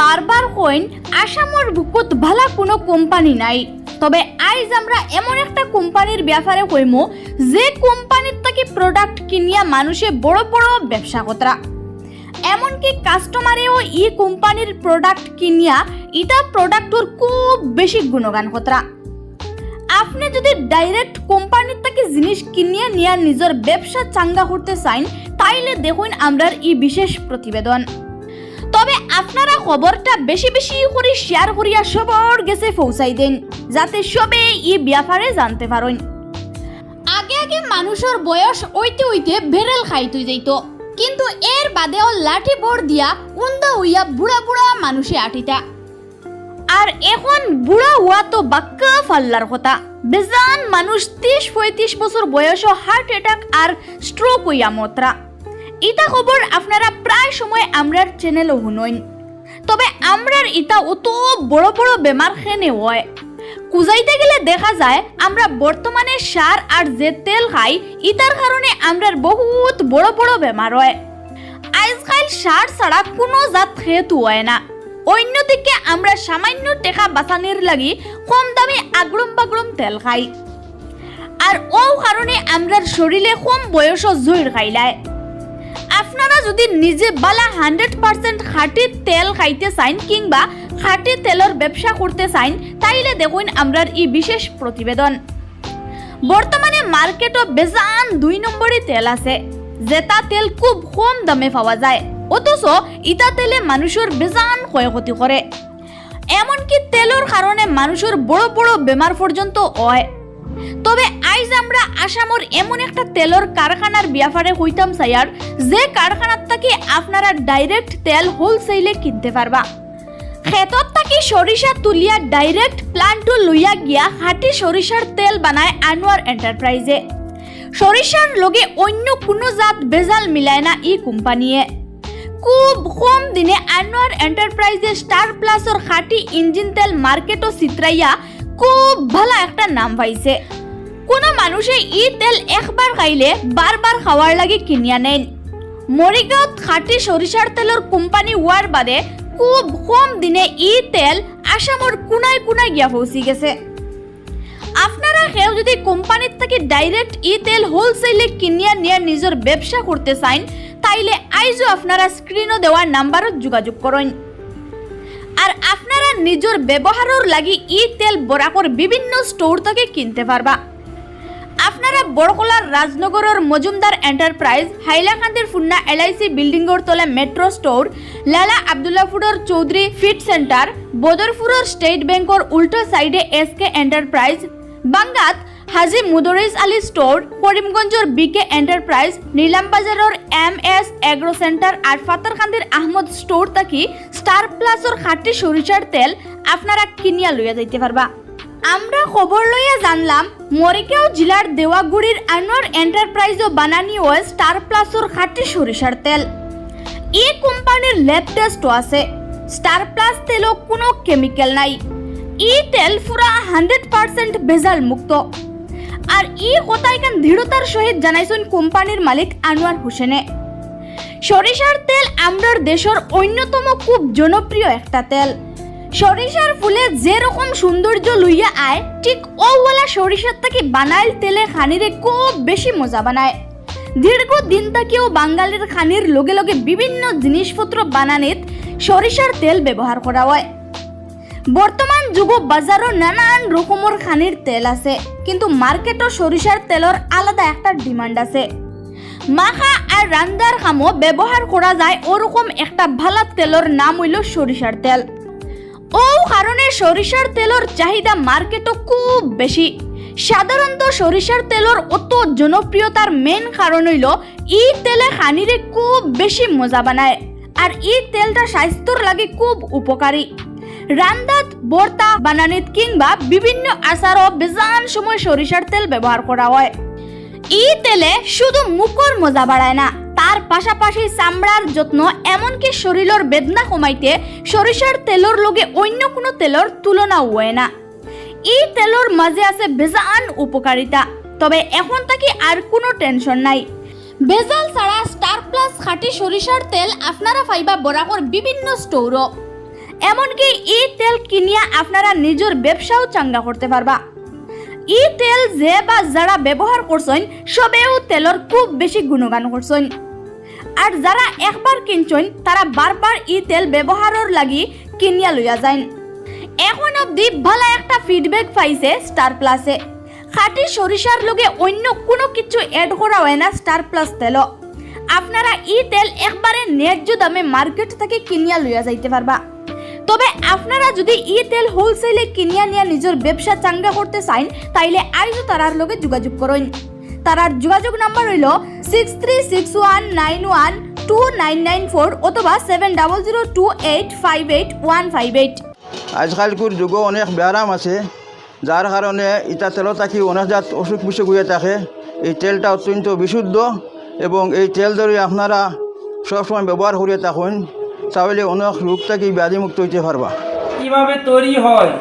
বারবার কইন, আসামর বুকুত ভালা কোনো কোম্পানি নাই। তবে আইজ আমরা এমন একটা কোম্পানির ব্যাপারে কইমু, যে কোম্পানির থেকে প্রোডাক্ট কিনিয়া মানুষে বড় বড় ব্যবসা কতরা। এমনকি কাস্টমারেও ই কোম্পানির প্রোডাক্ট কিনিয়া ইটা প্রোডাক্টর খুব বেশি গুণগান কতরা। আপনি যদি ডাইরেক্ট কোম্পানির থেকে জিনিস কিনিয়ে নিয়ে নিজের ব্যবসা চাঙ্গা করতে চাইন, তাইলে দেখুন আমরার ই বিশেষ প্রতিবেদন। তবে আপনারা খবরটা বেশি বেশি করে শেয়ার করিয়া সবর গেছে পৌঁছাই দেন, যাতে সবে ই ব্যাপারে জানতে পারেন। আগে আগে মানুষের বয়স ওইতে ওইতে বেরেল খাইতে যাইতো, কিন্তু এর বাদেও লাঠি বোর দিয়া উন্দা হইয়া বুড়া বুড়া মানুষে আটিতা। আর এখন বুড়া হওয়া তো বাক্কা ফাল্লার কথা। বেজান মানুষ ত্রিশ পঁয়ত্রিশ বছর বয়সও হার্ট অ্যাটাক আর স্ট্রোক হইয়া মতরা। ইটা খবর আপনারা প্রায় সময় আমরার চ্যানেলও শুনইন। তবে আমরার ইটা অত বড় বড় বেমার খেনে হয়। কুজাইতে গেলে দেখা যায়, আমরা বর্তমানে সার আর যে তেল খাই ইটার কারণে আমরার বহুত বড় বড় বেমার হয়। আজকাল সার ছাড়া কোনো জাত খেতু হয় না। অন্যদিকে আমরা সামান্য টেকা বাঁচানির লাগি কম দামে আগড়ম বাগড়ম তেল খাই। আর ও কারণে আমরার শরীরে কম বয়স জৈর খাইলায়। আপনারা যদি নিজে বালা হান্ড্রেড পার্সেন্ট খাঁটি তেল খাইতে চাইন কিংবা খাঁটি তেলের ব্যবসা করতে চাইন, তাইলে দেখুন আমরার ই বিশেষ প্রতিবেদন। বর্তমানে মার্কেটও বেজান দুই নম্বরই তেল আছে। যেটা তেল খুব কম দামে পাওয়া যায়, অথচ ইটা তেলে মানুষের বেজান ক্ষয়ক্ষতি করে। এমনকি তেলের কারণে মানুষের বড় বড় বেমার পর্যন্ত হয়। তবে আইজ আমরা আসামর এমন একটা তেলর কারখানার ব্যাপারে হইতাম সাইয়ার যে কারখানার থেকে আপনারা ডাইরেক্ট তেল হোলসেলে কিনতে পারবা। ক্ষেতত থাকি সরিষা তুলিয়া ডাইরেক্ট প্লান্টু লইয়া গিয়া হাটি সরিষার তেল বানায় আনোয়ার এন্টারপ্রাইজে সরিষার লগে অন্য কোনো জাত বেজাল মিলায় না ই কোম্পানিয়ে। খুব কম দিনে আনোয়ার এন্টারপ্রাইজে স্টার প্লাসর খাঁটি ইঞ্জিন তেল মার্কেটও চিত্রাইয়া খুব ভালো একটা নাম পাইছে। কোনো মানুষে ই তেল একবার খাইলে বারবার খাওয়ার লাগে কিনিয়া নেন মরিগাঁৱত খাঁটি সরিষার তেলের কোম্পানি হওয়ার বাদে খুব কম দিনে ই তেল আসামর কোনায় কোনায় গিয়া পৌঁছি গেছে। আপনারা কেউ যদি কোম্পানির থেকে ডাইরেক্ট ই তেল হোলসেলে কিনিয়া নিয়ে নিজের ব্যবসা করতে চাইন, তাইলে আইজও আপনারা স্ক্রিনও দেওয়ার নাম্বারত যোগাযোগ করেন আর নিজের ব্যবহারের লাগি ই তেল বরাকর বিভিন্ন স্টোর থেকে কিনতে পারবা। আপনারা বড়কলার রাজনগরের মজুমদার এন্টারপ্রাইজ হাইলাকান্দির ফুন্না এলআইসি বিল্ডিংয়ের তলে মেট্রো স্টোর লালা আবদুল্লাপুরের চৌধুরী ফিট সেন্টার বদরপুরের স্টেট ব্যাংকর উল্টো সাইডে এস কে এন্টারপ্রাইজ বাঙ্গাত হাজি মুদরিস আলী স্টোর, করিমগঞ্জের বিকে এন্টারপ্রাইজ নীলামবাজারের এম এস এগ্রো সেন্টার আর ফাতারকান্দির আহমদ স্টোর থাকি স্টার প্লাসর খাঁটি সরিষার তেল আপনারা কিনিয়া লইয়া যাইতে পারবা। আমরা খবর লইয়া জানলাম মরিগাঁও জেলার দেওয়াগুড়ির আনোয়ার এন্টারপ্রাইজও বানানি হয় স্টার প্লাসর খাঁটি সরিষার তেল। এই কোম্পানির ল্যাব টেস্টও আছে। স্টার প্লাস তেলও কোনো কেমিক্যাল নাই। ই তেল পুরা হান্ড্রেড পার্সেন্ট ভেজাল মুক্ত আর ই কথা এখান দৃঢ়তার সহিত জানাইছেন কোম্পানির মালিক আনোয়ার হোসেনে। সরিষার তেল আমরার দেশের অন্যতম খুব জনপ্রিয় একটা তেল। সরিষার ফুলে যেরকম সৌন্দর্য লইয়া আয়, ঠিক ওওয়ালা সরিষার থেকে বানাইল তেলে খানিরে খুব বেশি মজা বানায়। দীর্ঘ দিন থেকেও বাঙালির খানির লগে লগে বিভিন্ন জিনিসপত্র বানানিত সরিষার তেল ব্যবহার করা হয়। বর্তমান যুগ বাজারও নানান রকমের খানির তেল আছে। কিন্তু মার্কেটও সরিষার তেলের আলাদা একটা ডিমান্ড আছে। মাখা আর রান্দার কামও ব্যবহার করা যায় ওরকম একটা ভালো তেলের নাম হইল সরিষার তেল। ও কারণে সরিষার তেলের চাহিদা মার্কেটও খুব বেশি সাধারণত সরিষার তেলের অত জনপ্রিয়তার মেন কারণ হইল, ই তেলে খানিরে খুব বেশি মজা বানায় আর ই তেলটা স্বাস্থ্যর লাগে খুব উপকারী রান্দাত, বর্তা, বানানিত কিংবা বিভিন্ন আচারও বেজান সময় সরিষার তেল ব্যবহার করা হয়। ই তেলে শুধু মুখর মজা বাড়ায় না, তার পাশাপাশি চামড়ার যত্ন এমনকি শরীরের বেদনা কমাইতে সরিষার তেলর লগে অন্য কোনো তেলর তুলনা হয় না। এই তেলর মাঝে আছে বেজান উপকারিতা, তবে এখন তাকে আর কোনো টেনশন নাই। ভেজাল ছাড়া স্টার প্লাস খাঁটি সরিষার তেল আপনারা পাইবা বরাকর বিভিন্ন স্টোরও। এমনকি ই তেল কিনিয়া আপনারা নিজের ব্যবসাও চাঙ্গা করতে পারবা। ই তেল যে বা যারা ব্যবহার করছেন, সবেও তেলর খুব বেশি গুণগান করছেন। আর যারা একবার কিনছেন, তারা বারবার ই তেল ব্যবহারের লাগি কিনিয়া লইয়া যায় এখন অবধি ভালো একটা ফিডব্যাক পাইছে স্টার প্লাসে খাঁটি সরিষার লগে অন্য কোনো কিছু এড করা হয় না স্টার প্লাস তেল আপনারা ই তেল একবারে ন্যায্য দামে মার্কেট থেকে কিনিয়া লইয়া যাইতে পারবা। তবে আপনারা যদি ই তেল হোলসেলে কিনিয়া নিয়ে নিজের ব্যবসা চাঙ্গা করতে চান তাইলে আইজও তারার লগে যোগাযোগ করেন তারার যোগাযোগ নাম্বার হইল six three six one nine one two nine nine four অথবা seven double zero two eight five eight one five eight আজকালকুর যুগ অনেক ব্যায়াম আছে, যার কারণে ইটা তেল থাকি অনেক জাত অসুখ বিসুখ হয়ে থাকে। এই তেলটা অত্যন্ত বিশুদ্ধ এবং এই তেল ধরে আপনারা সবসময় ব্যবহার করে থাকুন। তাহলে অনেক রোগ থেকে ব্যাধিমুক্ত হইতে পারবা। কীভাবে তৈরি হয়?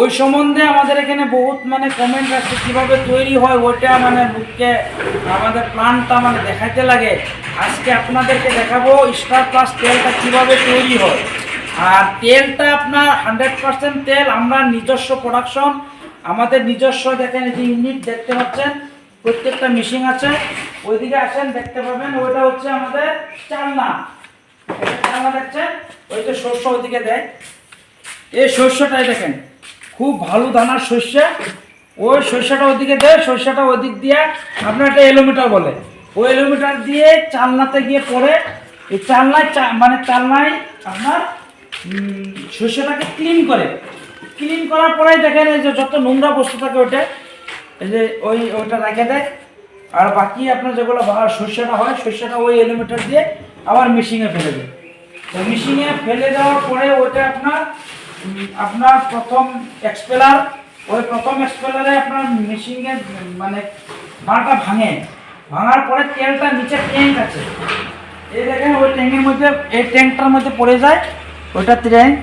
ওই সম্বন্ধে আমাদের এখানে বহুত মানে কমেন্ট আসছে কীভাবে তৈরি হয় ওইটা মানে লোককে আমাদের প্ল্যানটা মানে দেখাইতে লাগে। আজকে আপনাদেরকে দেখাবো স্টার প্লাস তেলটা কীভাবে তৈরি হয়। আর তেলটা আপনার হান্ড্রেড পার্সেন্ট তেল, আমরা নিজস্ব প্রোডাকশন আমাদের নিজস্ব দেখেন যে ইউনিট দেখতে পাচ্ছেন, প্রত্যেকটা মেশিন আছে। ওইদিকে আসেন, দেখতে পাবেন, ওইটা হচ্ছে আমাদের চালনা। এটা চালনা ওই যে শস্য ওইদিকে দেয়। এই শস্যটাই দেখেন, খুব ভালো দানার শস্য। ওই শস্যটা ওদিকে দেয় শস্যটা ওদিক দিয়ে, আপনার একটা এলোমিটার বলে। ওই এলোমিটার দিয়ে চালনাতে গিয়ে পড়ে এই চালনায় মানে চালনায় আপনার শস্যটাকে ক্লিন করে। ক্লিন করার পরেই দেখেন এই যে যত নোংরা বস্তু থাকে ওইটা, এই যে ওই ওইটা রেখে দেয়। আর বাকি আপনার যেগুলো শস্যটা হয়, শস্যটা ওই এলিমিটার দিয়ে আবার মেশিনে ফেলে দেয়। তো মেশিনে ফেলে দেওয়ার পরে ওইটা আপনার আপনার প্রথম এক্সপেলার ওই প্রথম এক্সপেলারে আপনার মেশিনে মানে ভাড়াটা ভাঙে। ভাঙার পরে তেলটা নিচে ট্যাঙ্ক আছে। এই দেখেন, ওই ট্যাঙ্কের মধ্যে, এই ট্যাঙ্কটার মধ্যে পড়ে যায়। ওইটা ট্যাঙ্ক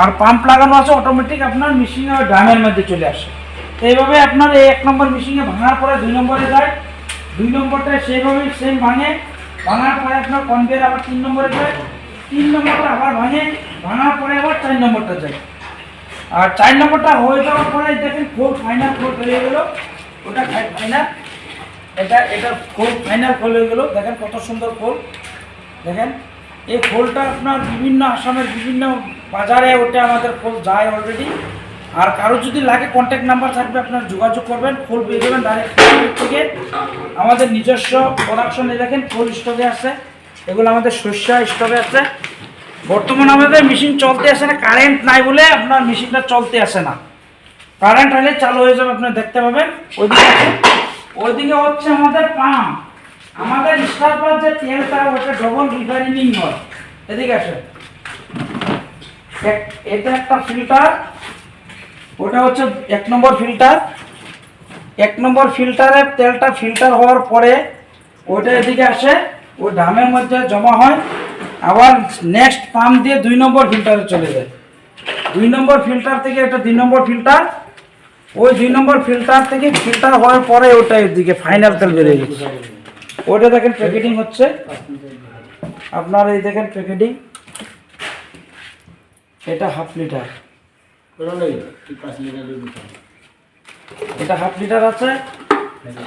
আর পাম্প লাগানো আছে অটোমেটিক আপনার মেশিনে ওই ড্রামের মধ্যে চলে আসে। এইভাবে আপনার এই এক নম্বর মেশিনে ভাঙার পরে দুই নম্বরে যায়। দুই নম্বরটা সেইভাবেই সেম ভাঙে। ভাঙার পরে আপনার কনভেয়ার আবার তিন নম্বরে যায়, তিন নম্বরটা আবার ভাঙে, ভাঙার পরে আবার চার নম্বরটা যায়। আর চার নম্বরটা হয়ে যাওয়ার পরে দেখেন ফোর ফাইনাল ফোর হয়ে গেল, ওটা ফাইনাল এটা এটা ফোর ফাইনাল ফোল হয়ে গেল, দেখেন কত সুন্দর ফোল দেখেন, এই ফোলটা আপনার বিভিন্ন আসামের বিভিন্ন বাজারে ওটা আমাদের ফোল যায় অলরেডি আর কারও যদি লাগে কন্ট্যাক্ট নাম্বার থাকবে, আপনার যোগাযোগ করবেন ফোল পেয়ে যাবেন ডাইরেক্ট থেকে। আমাদের নিজস্ব প্রোডাকশনে দেখেন ফুল স্টকে আছে। এগুলো আমাদের শস্য স্টকে আছে। বর্তমানে আমাদের মেশিন চলতে আসে না কারেন্ট নাই বলে আপনার মেশিনটা চলতে আসে না। কারেন্ট হলে চালু হয়ে যাবে, আপনার দেখতে পাবেন। ওইদিকে আছে, ওইদিকে হচ্ছে আমাদের পাম্প আমাদের স্টার পাম্প যে তেলটা ওটা ডবল রিফাইনিং হয় এদিকে এক- এটা একটা ফিল্টার ওটা হচ্ছে এক নম্বর ফিল্টার এক নম্বর ফিল্টারের তেলটা ফিল্টার হওয়ার পরে ওটা এদিকে আসে, ওই ড্রামের মধ্যে জমা হয়, আবার নেক্সট পাম্প দিয়ে দুই নম্বর ফিল্টারে চলে যায়। দুই নম্বর ফিল্টার থেকে এটা দুই নম্বর ফিল্টার ওই দুই নম্বর ফিল্টার থেকে ফিল্টার হওয়ার পরে ওটা এদিকে ফাইনাল তেল বেরিয়ে গেছে। ওটা দেখেন প্যাকেটিং হচ্ছে। আপনার এই দেখেন প্যাকেটিং এটা হাফ লিটার এটা হাফ লিটার আছে,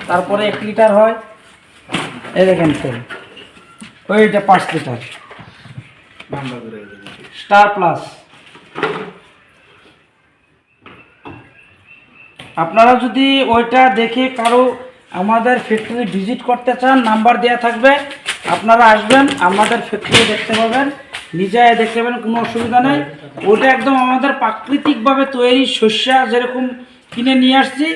তারপরে এক লিটার হয়। এই দেখেন তেল ওইটা পাঁচ লিটার। Star plus. আপনারা যদি ওইটা দেখে কারও আমাদের ফ্যাক্টরি ভিজিট করতে চান নাম্বার দেওয়া থাকবে। আপনারা আসবেন, আমাদের ফ্যাক্টরি দেখতে পাবেন। নিজে দেখতে পাবেন, কোনো অসুবিধা নেই। ওটা একদম আমাদের প্রাকৃতিকভাবে তৈরি শস্য, যেরকম কিনে নিয়ে আসছি,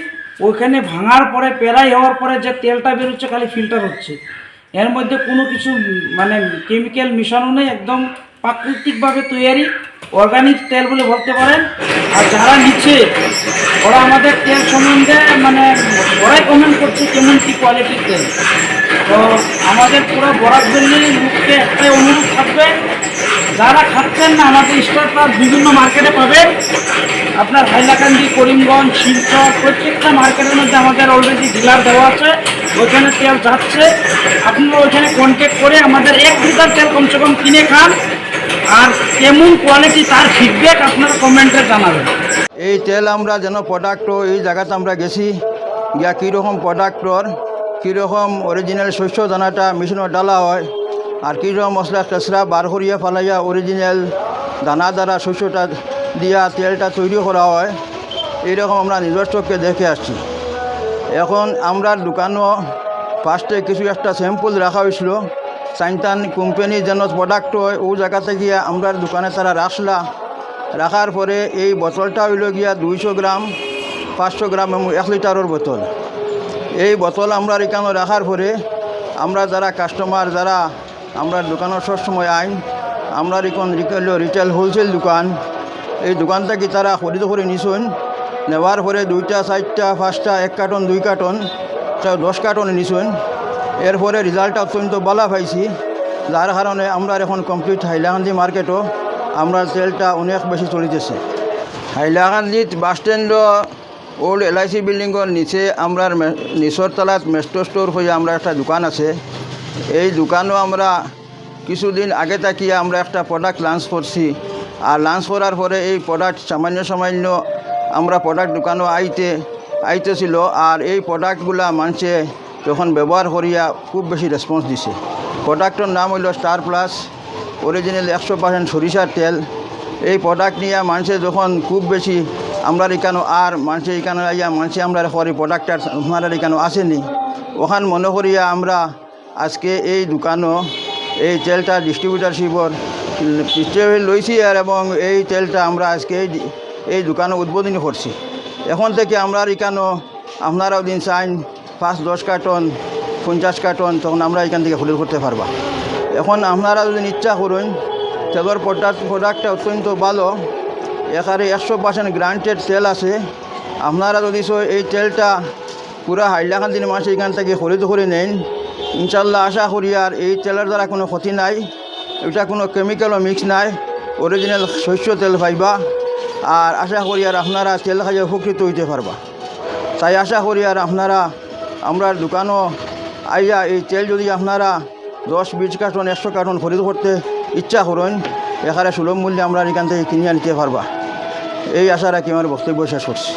ওইখানে ভাঙার পরে পেরাই হওয়ার পরে যে তেলটা বেরোচ্ছে, খালি ফিল্টার হচ্ছে। এর মধ্যে কোনো কিছু মানে কেমিক্যাল মিশানো নেই, একদম প্রাকৃতিকভাবে তৈরি অর্গানিক তেল বলে বলতে পারেন। আর যারা নিচ্ছে, ওরা আমাদের তেল সম্বন্ধে মানে ওরাই কমেন্ট করছে কেমন কী কোয়ালিটির তেল। তো আমাদের পুরো বরাক ভ্যালির মুখকে একটাই অনুরোধ থাকবে যারা খাচ্ছেন না, আমাদের প্লাস বিভিন্ন মার্কেটে পাবেন। আপনার হাইলাকান্দি, করিমগঞ্জ, শিলচর, প্রত্যেকটা মার্কেটের মধ্যে আমাদের অলরেডি ডিলার দেওয়া আছে। ওইখানে তেল যাচ্ছে। আপনারা ওইখানে কন্ট্যাক্ট করে আমাদের এক লিটার তেল কমসে কম কিনে খান। আর কেমন কোয়ালিটি তার ফিডব্যাক আপনারা কমেন্টে জানাবেন। এই তেল আমরা যেন প্রোডাক্ট এই জায়গাতে আমরা গেছি, গিয়া কীরকম প্রোডাক্টর কীরকম অরিজিনাল শস্য দানাটা মেশিনত ডালা হয় আর কীরকম মশলা কেঁচড়া বার করিয়া ফালাইয়া অরিজিনাল দানা দ্বারা শস্যটা দিয়া তেলটা তৈরি করা হয়, এইরকম আমরা নিজের চোখকে দেখে আসছি। এখন আমরা দোকানও ফার্স্টে কিছু একটা স্যাম্পল রাখা হয়েছিল, সাইনতান কোম্পানি যেন প্রোডাক্ট হয়, ও জায়গাতে গিয়া আমরা দোকানে তারা রাখলা। রাখার পরে এই বোতলটা হইল গিয়া দুইশো গ্রাম, পাঁচশো গ্রাম এবং এক লিটারের বোতল। এই বোতল আমরা এখানে রাখার পরে আমরা যারা কাস্টমার যারা আমরা দোকানের সবসময় আইন আমরা এখন রিটেল হোলসেল দোকান। এই দোকান থেকে তারা খরিদ করে নিছুন। নেওয়ার পরে দুইটা, চারটা, পাঁচটা, এক কার্টন, দুই কার্টন দশ কার্টন নিছুন। এরপরে রেজাল্টটা অত্যন্ত ভালো পাইছি। যার কারণে আমরা এখন কমপ্লিট হাইলাকান্দি মার্কেটও আমরা তেলটা অনেক বেশি চলিতেছে। হাইলাকান্দিত bus stand old L I C বিল্ডিংয়ের নিচে আমরা নিচর তলাত মেস্টো স্টোর হয়ে আমরা একটা দোকান আছে। এই দোকানও আমরা কিছুদিন আগে তাকিয়ে আমরা একটা প্রোডাক্ট লঞ্চ করছি। আর লঞ্চ করার পরে এই প্রোডাক্ট সামান্য সামান্য আমরা প্রোডাক্ট দোকানও আইতে, আইতেছিল। আর এই প্রোডাক্টগুলা মানুষে যখন ব্যবহার করিয়া খুব বেশি রেসপন্স দিছে। প্রোডাক্টর নাম হইল স্টার প্লাস অরিজিনাল একশো পার্সেন্ট সরিষার তেল। এই প্রোডাক্ট নিয়ে মানুষে যখন খুব বেশি আমরা এখানে আর মানুষের এখানে আইয়া মানুষে আমরা করি প্রোডাক্টটা আপনারা এখানে আসেনি। ওখান মনে করিয়া আমরা আজকে এই দোকানও, এই তেলটা ডিস্ট্রিবিউটারশিপর লইছি আর এবং এই তেলটা আমরা আজকে এই দোকানে উদ্বোধনী করছি। এখন থেকে আমরা এখানেও আপনারাও দিন চাইন পাঁচ, দশ কার্টন, পঞ্চাশ কার্টন, তখন আমরা এখান থেকে খুলে করতে পারবা। এখন আপনারা যদি ইচ্ছা করুন, তেলের প্রোডাক্ট প্রোডাক্টটা অত্যন্ত ভালো, এখানে একশো পার্সেন্ট গ্রান্টেড তেল আছে। আপনারা যদি এই তেলটা পুরা হাইলাকান্দির মাসে এখান থেকে খরিদ করে নেন ইনশাল্লাহ আশা করি আর এই তেলের দ্বারা কোনো ক্ষতি নাই। এটা কোনো কেমিক্যালও মিক্স নাই। অরিজিনাল শস্য তেল পাইবা। আর আশা করি আর আপনারা তেল খাইয়ে উপকৃত হইতে পারবা। তাই আশা করি আর আপনারা আমরা দোকানও আইয়া এই তেল যদি আপনারা দশ, বিশ কার্টন, একশো কার্টন খরিদ করতে ইচ্ছা করেন, এখানে সুলভ মূল্যে আমরা এখান থেকে কিনে নিতে পারবা। এই আশা রাখি আমার বক্তব্য শেষ করছি।